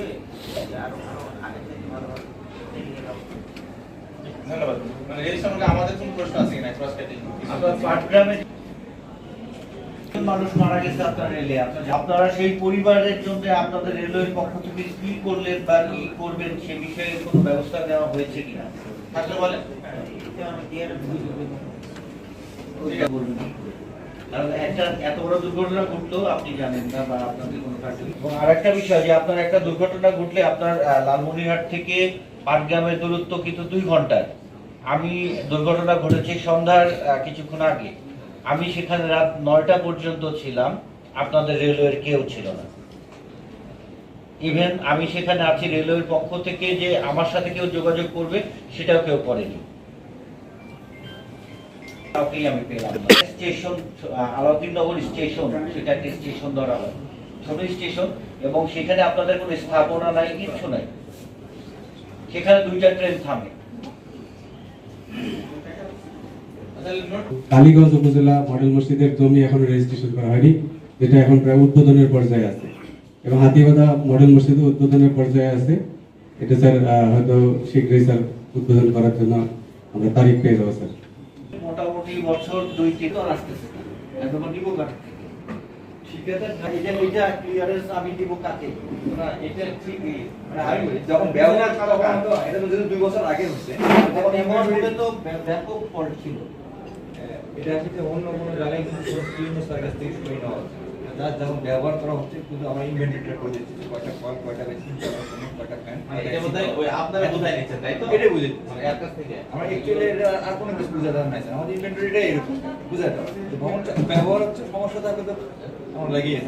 দিয়ে মানুষ মারা গেছে আপনার রেলে। আপনারা সেই পরিবারের জন্য আপনাদের রেলওয়ের পক্ষ থেকে কি করলেন বা কি করবেন সে বিষয়ে কোনো ব্যবস্থা নেওয়া হয়েছে কিনা? থাকলে বলেন। হ্যাঁ, একটা এত বড় দুর্ঘটনা আপনি জানেন না আপনাদের কোনো এবং বিষয় যে আপনার একটা দুর্ঘটনা ঘটলে আপনার থেকে দূরত্ব কিন্তু দুই ঘণ্টার আমি দুর্ঘটনা ঘটেছে সন্ধ্যার কিছুক্ষণ আগে। আমি সেখানে রাত নয়টা পর্যন্ত ছিলাম, আপনাদের রেলওয়ের কেউ ছিল না। ইভেন আমি সেখানে আছি রেলওয়ের পক্ষ থেকে যে আমার সাথে কেউ যোগাযোগ করবে, সেটাও কেউ করেনি। কাউকেই আমি পেলাম স্টেশন স্টেশন, সেটা একটা স্টেশন ধরা হয়। ছোট স্টেশন এবং সেখানে আপনাদের কোনো স্থাপনা নাই, কিচ্ছু নাই। সেখানে দুইটা ট্রেন থামে। কালীগঞ্জ উপজেলা মডেল মসজিদের জমি এখন রেজিস্ট্রেশন করা হয়নি। যেটা এখন প্রায় উদ্বোধনের পর্যায়ে আছে। এবং হাতিবাদা মডেল মসজিদ উদ্বোধনের পর্যায়ে আছে। এটা স্যার হয়তো শীঘ্রই স্যার উদ্বোধন করার জন্য আমরা তারিখ পেয়ে যাব, স্যার। মোটামুটি বছর দুই তিন আসতেছে। একদম দিব কাঠ ঠিকাদার এটা এটা ক্লিয়ারেন্স আমি দিব কাকে? না, এটা ঠিক মানে যখন ব্যবহার তো এটা তো দুই বছর আগে হচ্ছে তখন এমন তো ব্যাপক ফল্ট ছিল। এটা আসলে অন্য কোনো জায়গায় কিন্তু ক্লিন স্যার থেকে শুনে নেওয়া যার যখন ব্যবহার করা হচ্ছে কিন্তু আমরা ইনভেন্টরিটা করে দিচ্ছি কয়টা কল কয়টা মেশিন কয়টা কয়টা ফ্যান মানে এটা বোধহয় ওই আপনারা বোধহয় নিচ্ছেন, তাই তো? এটাই বুঝে মানে। আমরা অ্যাকচুয়ালি আর কোনো কিছু বুঝে দেওয়ার নাই আমাদের ইনভেন্টরিটা এরকম বুঝে দেওয়া ভ্রমণটা ব্যবহার হচ্ছে সমস্যা থাকলে তো আমার লাগিয়ে